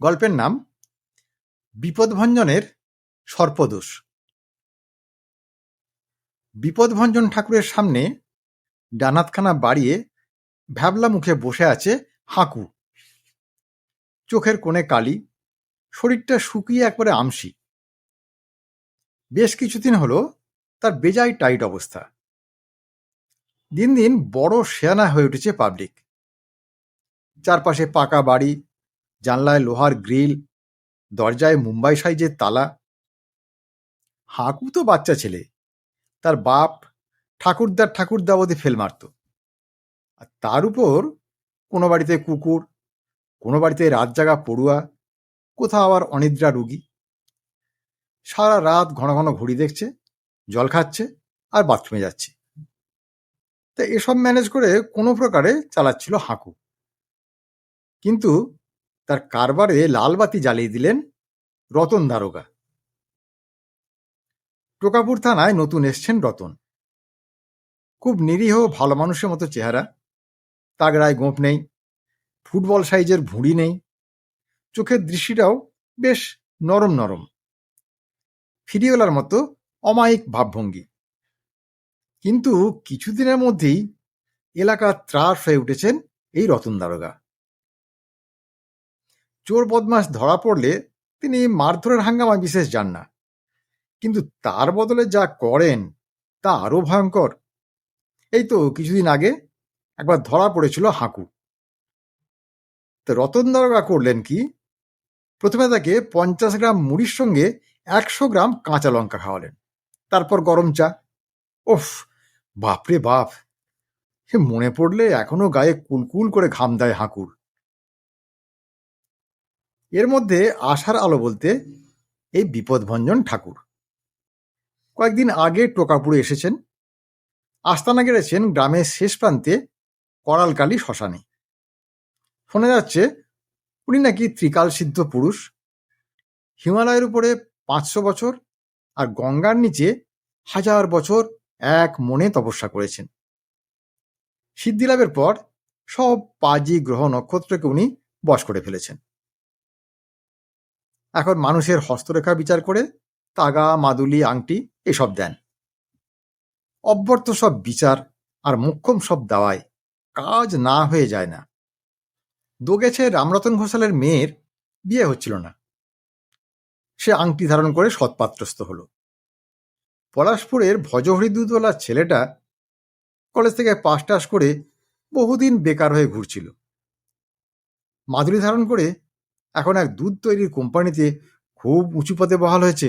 গল্পের নাম বিপদভঞ্জনের সর্পদোষ। বিপদভঞ্জন ঠাকুরের সামনে ডানাতখানা বাড়িয়ে ভ্যাবলা মুখে বসে আছে হাঁকু। চোখের কোণে কালি, শরীরটা শুকিয়ে একবারে আমসি বেশ কিছুদিন হলো তার বেজায় টাইট অবস্থা। দিন দিন বড় শেয়ানা হয়ে উঠেছে পাবলিক। চারপাশে পাকা বাড়ি জানলায় লোহার গ্রিল, দরজায় মুম্বাই সাইজের তালা। হাঁকু তো বাচ্চা ছেলে। তার বাপ ঠাকুরদার ঠাকুরদা ওদের ফেল মারত। আর তার উপর কোনো বাড়িতে কুকুর, কোনো বাড়িতে রাত জাগা পড়ুয়া, কোথাও আবার অনিদ্রা রুগী। সারা রাত ঘন ঘন ঘড়ি দেখছে, জল খাচ্ছে আর বাথরুমে যাচ্ছে। তা এসব ম্যানেজ করে কোনো প্রকারে চালাচ্ছিল হাঁকু। কিন্তু তার কারবারে লালবাতি জ্বালিয়ে দিলেন রতন দারোগা। টোকাপুর থানায় নতুন এসছেন রতন। খুব নিরীহ, ভালো মানুষের মতো চেহারা। তাগড়ায় গোঁপ নেই, ফুটবল সাইজের ভুঁড়ি নেই। চোখের দৃষ্টিটাও বেশ নরম নরম। ফিরিওলার মতো অমায়িক ভাবভঙ্গি। কিন্তু কিছুদিনের মধ্যেই এলাকার ত্রাস হয়ে উঠেছেন এই রতন দারোগা। চোর বদমাস ধরা পড়লে তিনি মারধরের হাঙ্গামা বিশেষ যান না। কিন্তু তার বদলে যা করেন, তা আরও ভয়ঙ্কর। এই তো কিছুদিন আগে একবার ধরা পড়েছিল হাঁকু। তো রতন দারোগা করলেন কি? প্রথমে তাকে পঞ্চাশ গ্রাম মুড়ির সঙ্গে একশো গ্রাম কাঁচা লঙ্কা খাওয়ালেন। তারপর গরম চা। ওফ, বাপরে বাপ! মনে পড়লে এখনও গায়ে কুলকুল করে ঘাম দেয় হাঁকুর। এর মধ্যে আশার আলো বলতে এই বিপদভঞ্জন ঠাকুর। কয়েকদিন আগে টোকাপুরে এসেছেন। আস্তানা গেড়েছেন গ্রামের শেষ প্রান্তে করালকালী শ্মশানে। শোনা যাচ্ছে উনি নাকি ত্রিকাল সিদ্ধ পুরুষ। হিমালয়ের উপরে পাঁচশো বছর আর গঙ্গার নিচে হাজার বছর এক মনে তপস্যা করেছেন। সিদ্ধিলাভের পর সব পাজি গ্রহ নক্ষত্রকে উনি বশ করে ফেলেছেন। এখন মানুষের হস্তরেখা বিচার করে তাগা, মাদুলি, আংটি এসব দেন। অব্যর্থ সব বিচার আর মুখ্যম সব দাওয়ায় কাজ না হয়ে যায় না। দোগেছে রামরতন ঘোষালের মেয়ের বিয়ে হচ্ছিল না। সে আংটি ধারণ করে সৎপাত্রস্থ হল। পলাশপুরের ভজহরি দুধওয়ালার ছেলেটা কলেজ থেকে পাশ টাস করে বহুদিন বেকার হয়ে ঘুরছিল। মাদুরি ধারণ করে এখন এক দুধ তৈরির কোম্পানিতে খুব উঁচু পদে বহাল হয়েছে।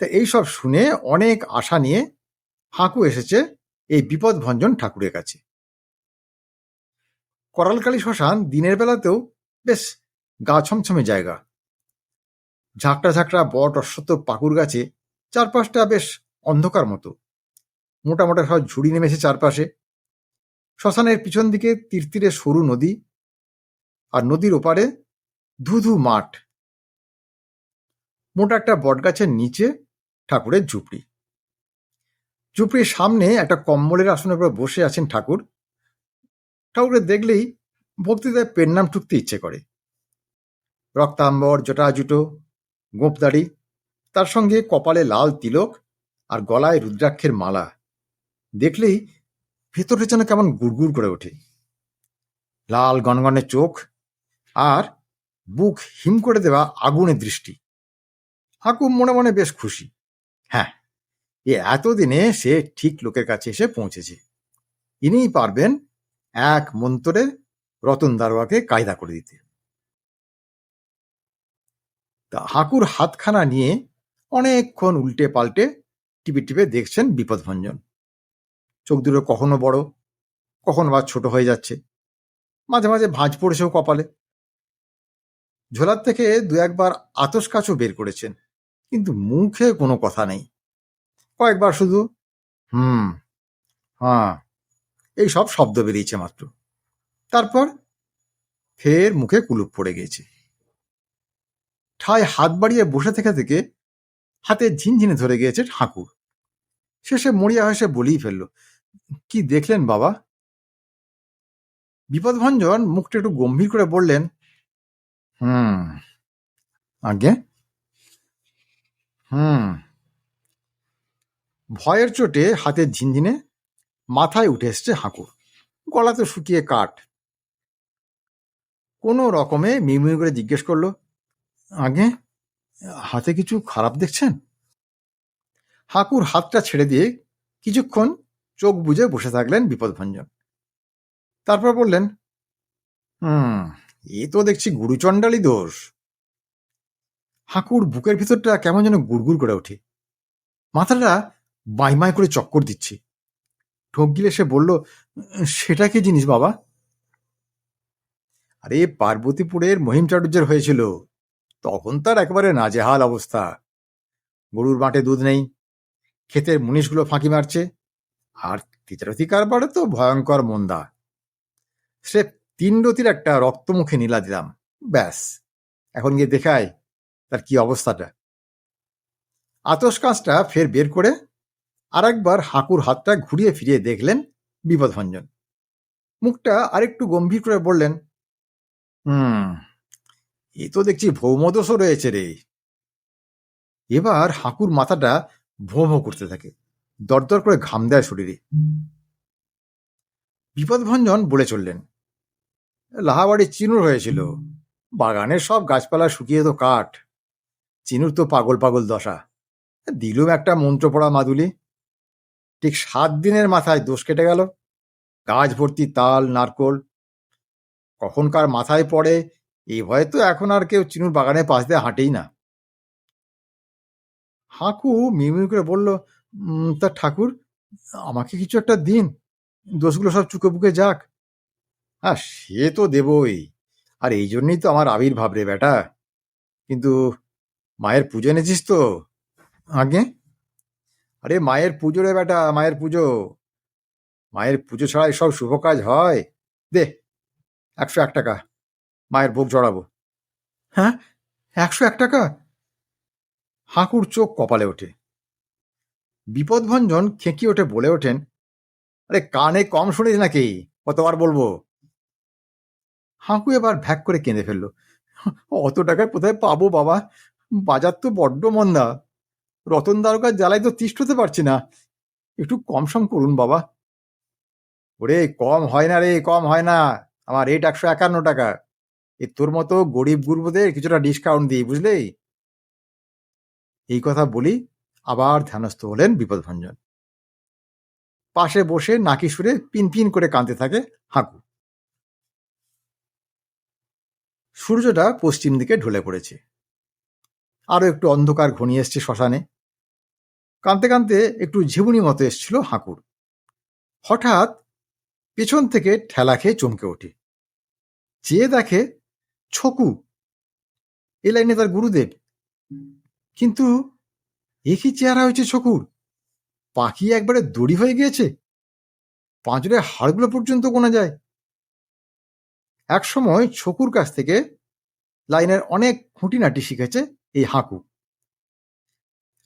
তা এইসব শুনে অনেক আশা নিয়ে হাঁকু এসেছে এই বিপদভঞ্জন ঠাকুরের কাছে। করালকালী শ্মশান দিনের বেলাতেও বেশ গা ছমছমে জায়গা। ঝাঁকড়া ঝাঁকড়া বট অশ্বত্থ পাকুর গাছে চারপাশটা বেশ অন্ধকার মতো। মোটা মোটা সব ঝুড়ি নেমেছে চারপাশে। শ্মশানের পিছন দিকে তীর সরু নদী আর নদীর ওপারে ধুধু মাঠ। মোটা একটা বটগাছের নিচে ঠাকুরের ঝুপড়ি। ঝুপড়ির সামনে একটা কম্বলের আসনের উপর বসে আছেন ঠাকুর। ঠাকুরের দেখলেই ভক্তিদায় পেন নাম ঠুকতে ইচ্ছে করে। রক্তাম্বর, জটাজুটো, গোঁপদাড়ি, তার সঙ্গে কপালে লাল তিলক আর গলায় রুদ্রাক্ষের মালা। দেখলেই ভেতরে যেন কেমন গুড়গুড় করে ওঠে। লাল গনগনে চোখ আর বুক হিম করে দেওয়া আগুনের দৃষ্টি। হাকুম মনে মনে বেশ খুশি। হ্যাঁ এ এতদিনে সে ঠিক লোকের কাছে এসে পৌঁছেছে। ইনিই পারবেন এক মন্তরে রতন দারোয়াকে কায়দা করে দিতে। তা হাকুর হাতখানা নিয়ে অনেকক্ষণ উল্টে পাল্টে টিপে টিপে দেখছেন বিপদভঞ্জন। চোখ দুটো কখনো বড়, কখনো বা ছোট হয়ে যাচ্ছে। মাঝে মাঝে ভাঁজ পড়েছেও কপালে। ঝোলার থেকে দু একবার আতস কাছও বের করেছেন, কিন্তু মুখে কোনো কথা নেই। কয়েকবার শুধু, হুম হ্যাঁ এই সব শব্দ বেরিয়েছে মাত্র। তারপর ফের মুখে কুলুপ পড়ে গেছে ঠায় হাত বাড়িয়ে বসে থেকে থেকে হাতে ঝিনঝিনে ধরে গিয়েছে ঠাকুর। শেষে মরিয়া হেসে বলেই ফেলল, কি দেখলেন বাবা? বিপদভঞ্জন মুখটা একটু গম্ভীর করে বললেন হুম, আগে? হুম, ভয়ের চোটে হাতের ঝিনঝিনে মাথায় উঠে এসছে হাঁকুর। গলা তো শুকিয়ে কাঠ। কোনো রকমে মিমিমি করে জিজ্ঞেস করল, আগে, হাতে কিছু খারাপ দেখছেন? হাঁকুর হাতটা ছেড়ে দিয়ে কিছুক্ষণ চোখ বুজে বসে থাকলেন বিপদভঞ্জন। তারপর বললেন, হুম এ তো দেখছি গুরুচণ্ডালি দোষ। হাঁকুর বুকের ভিতরটা কেমন যেন গুড়গুড় করে ওঠে। মাথাটা বাইমাই করে চক্কর দিচ্ছে। ঠোক গিলে সে বলল, সেটা কি জিনিস বাবা? আরে, পার্বতীপুরের মহিম চাটুর্যের হয়েছিল। তখন তার একেবারে নাজেহাল অবস্থা। গরুর মাঠে দুধ নেই। ক্ষেতের মুনিশগুলো ফাঁকি মারছে। আর তিতারতি কারবারে তো ভয়ঙ্কর মন্দা। সে তিন রতির একটা রক্তমুখে নীলা দিলাম। ব্যাস। এখন গিয়ে দেখায় তার কি অবস্থাটা। আতস কাঁচটা ফের বের করে আরেকবার হাঁকুর হাতটা ঘুরিয়ে ফিরিয়ে দেখলেন বিপদভঞ্জন। মুখটা আরেকটু গম্ভীর করে বললেন, হুম, এ তো দেখছি ভৌমদোষও রয়েছে রে। এবার হাঁকুর মাথাটা ভোঁ ভোঁ করতে থাকে, দরদর করে ঘাম দেয় শরীরে। বিপদভঞ্জন বলে চললেন লাহাবাড়ি চিনুর হয়েছিল। বাগানের সব গাছপালা শুকিয়ে তো কাঠ। চিনুর তো পাগল পাগল দশা। দিলুম একটা মন্ত্র পড়া মাদুলি। ঠিক সাত দিনের মাথায় দোষ কেটে গেল। গাছ ভর্তি তাল নারকোল। কখনকার মাথায় পড়ে এই ভয়ে তো এখন আর কেউ চিনুর বাগানের পাশ দিয়ে হাঁটেই না। হাঁকু মিমিমি করে বলল "উম, তা ঠাকুর আমাকে কিছু একটা দিন। দোষগুলো সব চুকে বুকে যাক। হ্যাঁ সে তো দেবই। আর এই জন্যই তো আমার আবির্ভাব রে বেটা। কিন্তু মায়ের পুজো এনেছিস তো? আগে আরে মায়ের পুজো রে বেটা, মায়ের পুজো। মায়ের পুজো ছাড়া সব শুভ কাজ হয়। দে, একশো এক টাকা। মায়ের ভোগ জড়াবো। হ্যাঁ? একশো এক টাকা? হাঁকুর চোখ কপালে ওঠে। বিপদভঞ্জন খেঁকি ওঠে বলে ওঠেন। আরে কানে কম শুনিস নাকি? কতবার বলব? হাঁকু এবার ভ্যাক করে কেঁদে ফেলল। অত টাকায় কোথায় পাবো বাবা? বাজার তো বড্ড মন্দা। রতন দ্বারকার জ্বালায় তো তিষ্ঠ হতে পারছি না। একটু কম সম করুন বাবা। ওরে, কম হয় না রে, কম হয় না। আমার রেট একশো একান্ন টাকা। এ তোর মতো গরিব গুরুদের কিছুটা ডিসকাউন্ট দিই, বুঝলে? এই কথা বলি, আবার ধ্যানস্থ হলেন বিপদভঞ্জন পাশে বসে নাকি সুরে পিন পিন করে কাঁদতে থাকে হাঁকু। সূর্যটা পশ্চিম দিকে ঢলে পড়েছে। আরও একটু অন্ধকার ঘনিয়ে এসছে শ্মশানে। কাঁদতে কাঁদতে একটু ঝিমুনি মতো এসছিল হাঁকুর। হঠাৎ পেছন থেকে ঠেলা খেয়ে চমকে ওঠে। চেয়ে দেখে, ছকু। এ লাইনে তার গুরুদেব। কিন্তু এ কি চেহারা হয়েছে ছকুর? পাখি একবারে দড়ি হয়ে গিয়েছে। পাঁচরের হাড়গুলো পর্যন্ত গোনা যায়। এক সময় ছকুর কাছ থেকে লাইনের অনেক খুঁটিনাটি শিখেছে এই হাঁকু।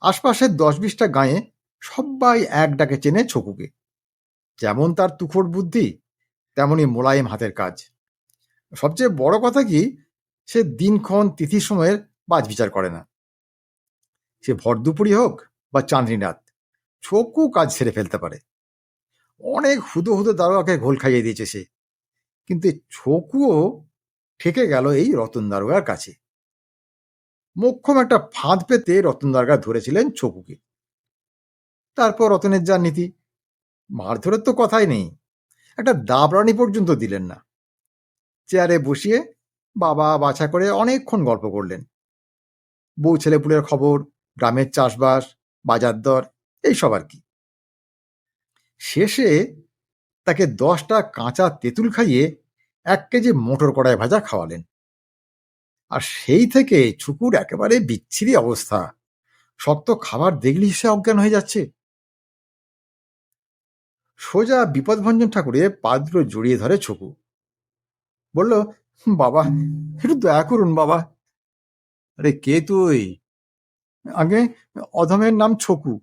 আশপাশের দশ বিশটা গাঁয়ে সবাই এক ডাকে চেনে ছকুকে। যেমন তার তুখোর বুদ্ধি, তেমনি মোলায়েম হাতের কাজ। সবচেয়ে বড় কথা কি, সে দিনক্ষণ তিথির সময়ের বাজ বিচার করে না। সে ভর দুপুরি হোক বা চাঁদনি ছকু কাজ সেরে ফেলতে পারে। অনেক হুদো হুদো দারোয়াকে ঘোল খাইয়ে দিয়েছে সে। কিন্তু ছকুও ঠেকে গেল এই রতন দারোগার কাছে। মোক্ষম একটা ফাঁদ পেতে রতন দারোগা ধরেছিলেন ছকুকে তারপর রতনের যা নীতি, মারধরের তো কথাই নেই, একটা দাবরানি পর্যন্ত দিলেন না। চেয়ারে বসিয়ে বাবা বাছা করে অনেকক্ষণ গল্প করলেন। বউ ছেলেপুলের খবর, গ্রামের চাষবাস, বাজার দর, এইসব আর কি। শেষে তাকে দশটা কাঁচা তেঁতুল খাইয়ে এক কেজি মোটর কড়াই ভাজা খাওয়ালেন। আর সেই থেকে ছুকুর একেবারে বিচ্ছিরি অবস্থা। শক্ত খাবার দেখলেই সে অজ্ঞান হয়ে যাচ্ছে। সোজা বিপদভঞ্জন ঠাকুরে পা দুটো জড়িয়ে ধরে ছকু। বলল বাবা, একটু দয়া করুন, বাবা। আরে, কে তুই? আগে অধমের নাম ছকু।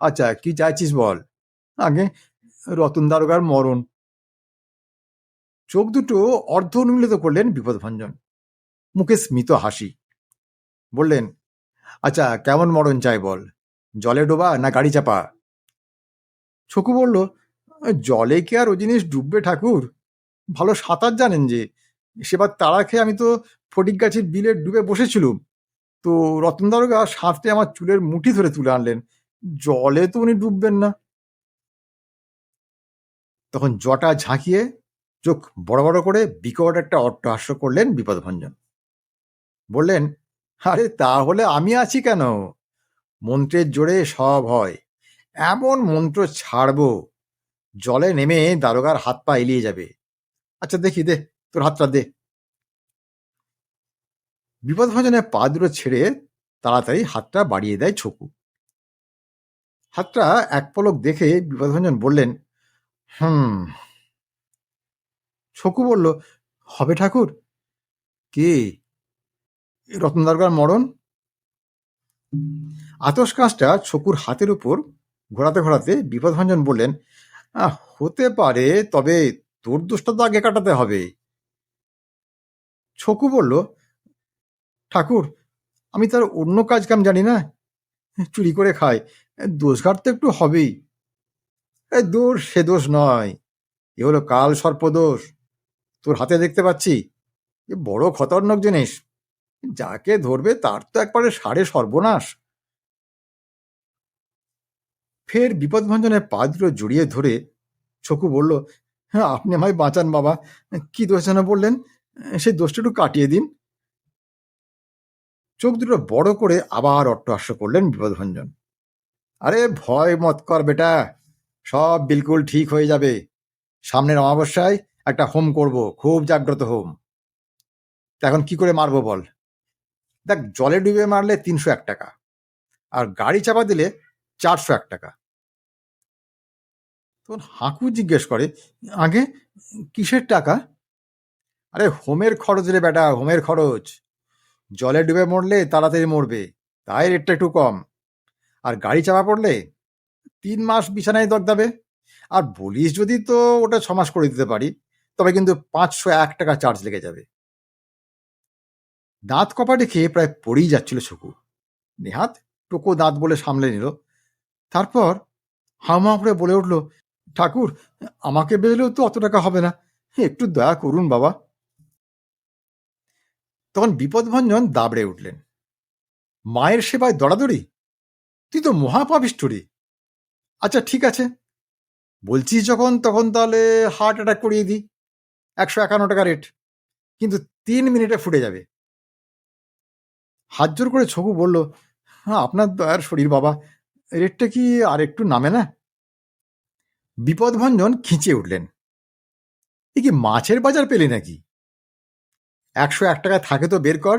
আচ্ছা কি চাইছিস বল? আগে রতন দারোগার মরণ। চোখ দুটো অর্ধ উন্মিলিত করলেন বিপদভঞ্জন। মুখে স্মিত হাসি। বললেন আচ্ছা কেমন মরণ চাই বল? জলে ডোবা না গাড়ি চাপা? ছকু বলল, জলে কি আর ও জিনিস ডুববে ঠাকুর? ভালো সাঁতার জানেন যে, সেবার তাড়া খেয়ে আমি তো ফটিক গাছের বিলে ডুবে বসেছিলুম। তো রতন দারোগা সাঁতরে আমার চুলের মুঠি ধরে তুলে আনলেন। জলে তো উনি ডুববেন না। তখন জটা ঝাঁকিয়ে চোখ বড় বড় করে বিকট একটা অট্টহাস্য করলেন বিপদভঞ্জন। বললেন, আরে তাহলে আমি আছি কেন? মন্ত্রের জোরে সব হয়। এমন মন্ত্র ছাড়বো, জলে নেমে দারোগার হাত পা এলিয়ে যাবে। আচ্ছা দেখি, দে, তোর হাতটা দে। বিপদভঞ্জনে পা দুটো ছেড়ে তাড়াতাড়ি হাতটা বাড়িয়ে দেয় ছকু। হাতটা এক পলক দেখে বিপদভঞ্জন বললেন, হুম ছকু বলল হবে ঠাকুর। কে? রতন দারোগার মরণ? আতস কাঁচটা ছকুর হাতের উপর ঘোরাতে ঘোরাতে বিপদভঞ্জন বললেন "আহ, হতে পারে তবে তোর দোষটা তো আগে কাটাতে হবে। ছকু বলল ঠাকুর আমি তার অন্য কাজ কাম জানি না। চুরি করে খায় দোষঘাট তো একটু হবেই। দোষ সে দোষ নয়। এ হলো কাল সর্পদোষ। তোর হাতে দেখতে পাচ্ছি? এ বড় খতরনাক জিনিস। যাকে ধরবে তার তো একবারে সাড়ে সর্বনাশ। ফের বিপদভঞ্জনের পা দুটো জড়িয়ে ধরে ছকু বলল হ্যাঁ আপনি আমায় বাঁচান বাবা। কি দোষ যেন বললেন? সেই দোষটা একটু কাটিয়ে দিন। চোখ দুটো বড় করে আবার অট্টহাস্য করলেন বিপদভঞ্জন। আরে, ভয় মত কর বেটা। সব বিলকুল ঠিক হয়ে যাবে। সামনের অমাবস্যায় একটা হোম করব, খুব জাগ্রত হোম এখন কি করে মারবো বল? দেখ, জলে ডুবে মারলে তিনশো এক টাকা, আর গাড়ি চাপা দিলে চারশো এক টাকা। তখন হাঁকু জিজ্ঞেস করে, আগে কিসের টাকা? আরে, হোমের খরচ রে বেটা, হোমের খরচ। জলে ডুবে মরলে তাড়াতাড়ি মরবে, তাই রেটটা একটু কম। আর গাড়ি চাপা পড়লে তিন মাস বিছানায় দগদাবে আর বলিস যদি তো ওটা ছ মাস করে দিতে পারি। তবে কিন্তু পাঁচশো এক টাকা চার্জ লেগে যাবে। দাঁত কপাটে খেয়ে প্রায় পড়েই যাচ্ছিল ছকু নেহাত টোকো দাঁত বলে সামলে নিল। তারপর হামা করে বলে উঠল, ঠাকুর, আমাকে বেরলেও তো অত টাকা হবে না। একটু দয়া করুন বাবা। তখন বিপদভঞ্জন দাবড়ে উঠলেন। মায়ের সেবায় দড়াদড়ি? তুই তো মহাপাবিষ্ট রে আচ্ছা ঠিক আছে। বলছিস যখন, তখন তাহলে হার্ট অ্যাটাক করিয়ে দিই। একশো একান্ন টাকা রেট কিন্তু তিন মিনিটে ফুটে যাবে। হাত জোর করে ছবু বলল হ্যাঁ আপনার দয়ার শরীর বাবা রেটটা কি আর একটু নামে না? বিপদভঞ্জন খিঁচে উঠলেন। এ কি মাছের বাজার পেলে নাকি? একশো এক টাকা থাকে তো বের কর,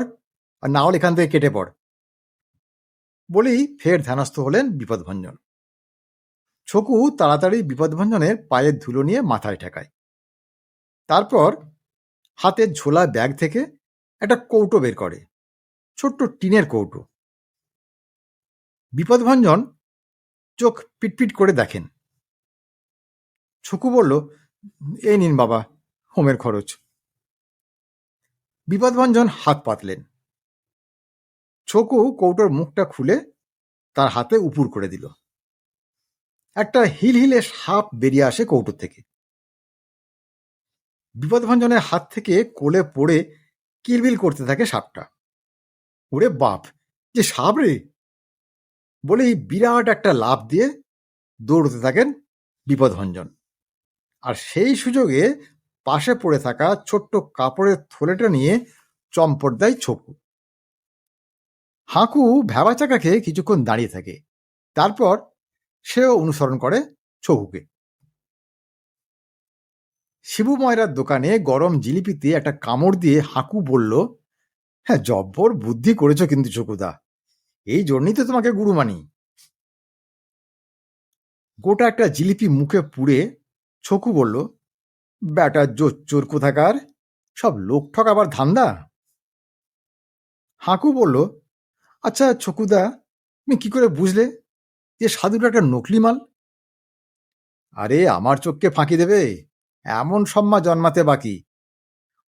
আর না হলে এখান থেকে কেটে পড়। বলেই ফের ধ্যানস্থ হলেন বিপদভঞ্জন। ছকু তাড়াতাড়ি বিপদভঞ্জনের পায়ের ধুলো নিয়ে মাথায় ঠেকায়। তারপর হাতের ঝোলা ব্যাগ থেকে একটা কৌটো বের করে, ছোট্ট টিনের কৌটো। বিপদভঞ্জন চোখ পিটপিট করে দেখেন। ছকু বলল, এই নিন বাবা, হোমের খরচ। বিপদভঞ্জন হাত পাতলেন। ছকু কৌটোর মুখটা খুলে তার হাতে উপুর করে দিল। একটা হিলহিলে সাপ বেরিয়ে আসে কৌটোর থেকে। বিপদভঞ্জনের হাত থেকে কোলে পড়ে কিলবিল করতে থাকে সাপটা। ওরে বাপ, যে সাপ রে! বলেই বিরাট একটা লাভ দিয়ে দৌড়তে থাকেন বিপদভঞ্জন। আর সেই সুযোগে পাশে পড়ে থাকা ছোট্ট কাপড়ের থলেটা নিয়ে চম্পট দেয় ছকু হাঁকু ভ্যাবা চাকা খেয়ে কিছুক্ষণ দাঁড়িয়ে থাকে। তারপর সেও অনুসরণ করে ছকুকে শিবু ময়রার দোকানে গরম জিলিপিতে একটা কামড় দিয়ে হাঁকু বলল হ্যাঁ জব্বর বুদ্ধি করেছ কিন্তু চকুদা। এই জন্যই তো তোমাকে গুরু মানি। গোটা একটা জিলিপি মুখে পুড়ে ছকু বলল, ব্যাটা জোচ্চোর কোথাকার? সব লোক ঠক আবার ধান্দা? হাঁকু বলল আচ্ছা ছকুদা তুমি কি করে বুঝলে? যে সাধুটা একটা নকলি মাল? আরে, আমার চোখকে ফাঁকি দেবে? এমন সম্মা জন্মাতে বাকি।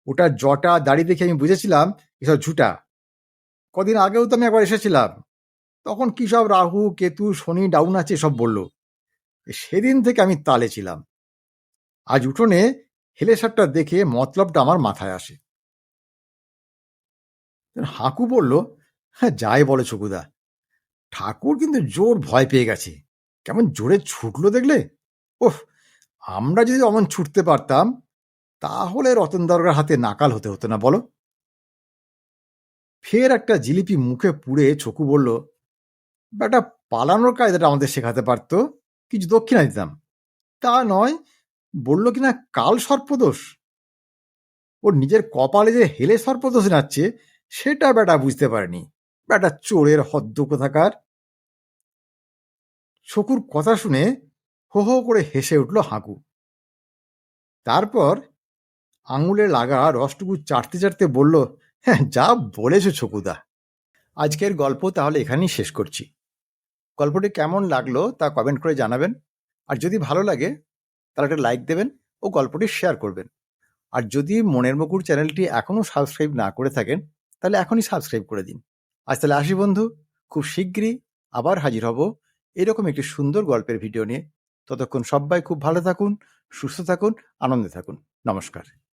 ওটা জটা দাড়ি দেখে আমি বুঝেছিলাম এসব ঝুটা। কদিন আগেও তো আমি একবার এসেছিলাম। তখন কি সব রাহু, কেতু, শনি, ডাউন আছে সব বলল। সেদিন থেকে আমি তালে ছিলাম। আজ উঠোনে হেলেসারটা দেখে মতলবটা আমার মাথায় আসে। হাঁকু বলল হ্যাঁ যাই বলে চকুদা। ঠাকুর কিন্তু জোর ভয় পেয়ে গেছে। কেমন জোরে ছুটলো দেখলে? ওহ আমরা যদি অমন ছুটতে পারতাম, তাহলে রতন দরগার হাতে নাকাল হতে হতো না, বলো। ফের একটা জিলিপি মুখে পুড়ে ছকু বলল, বেটা, পালানোর কায়দাটা আমাদের শেখাতে পারতো, কিছু দক্ষিণা দিতাম। তা নয়, বলল কিনা কাল সর্পদোষ? ওর নিজের কপালে যে হেলে সর্পদোষ নাচ্ছে, সেটা বেটা বুঝতে পারেনি। বেটা, চোরের হদ্দ কোথাকার? ছকুর কথা শুনে হো হো করে হেসে উঠল হাঁকু। তারপর আঙুলে লাগা রসটুকু চাটতে চাটতে বলল হ্যাঁ যা বলেছ ছকুদা। আজকের গল্প তাহলে এখানেই শেষ করছি। গল্পটি কেমন লাগল তা কমেন্ট করে জানাবেন। আর যদি ভালো লাগে, তাহলে একটা লাইক দেবেন ও গল্পটি শেয়ার করবেন। আর যদি মনের মুকুর চ্যানেলটি এখনও সাবস্ক্রাইব না করে থাকেন, তাহলে এখনই সাবস্ক্রাইব করে দিন। আজ তাহলে আসি বন্ধু, খুব শীঘ্রই আবার হাজির হব এরকম একটি সুন্দর গল্পের ভিডিও নিয়ে। ততক্ষণ সবাই খুব ভালো থাকুন সুস্থ থাকুন আনন্দে থাকুন। নমস্কার।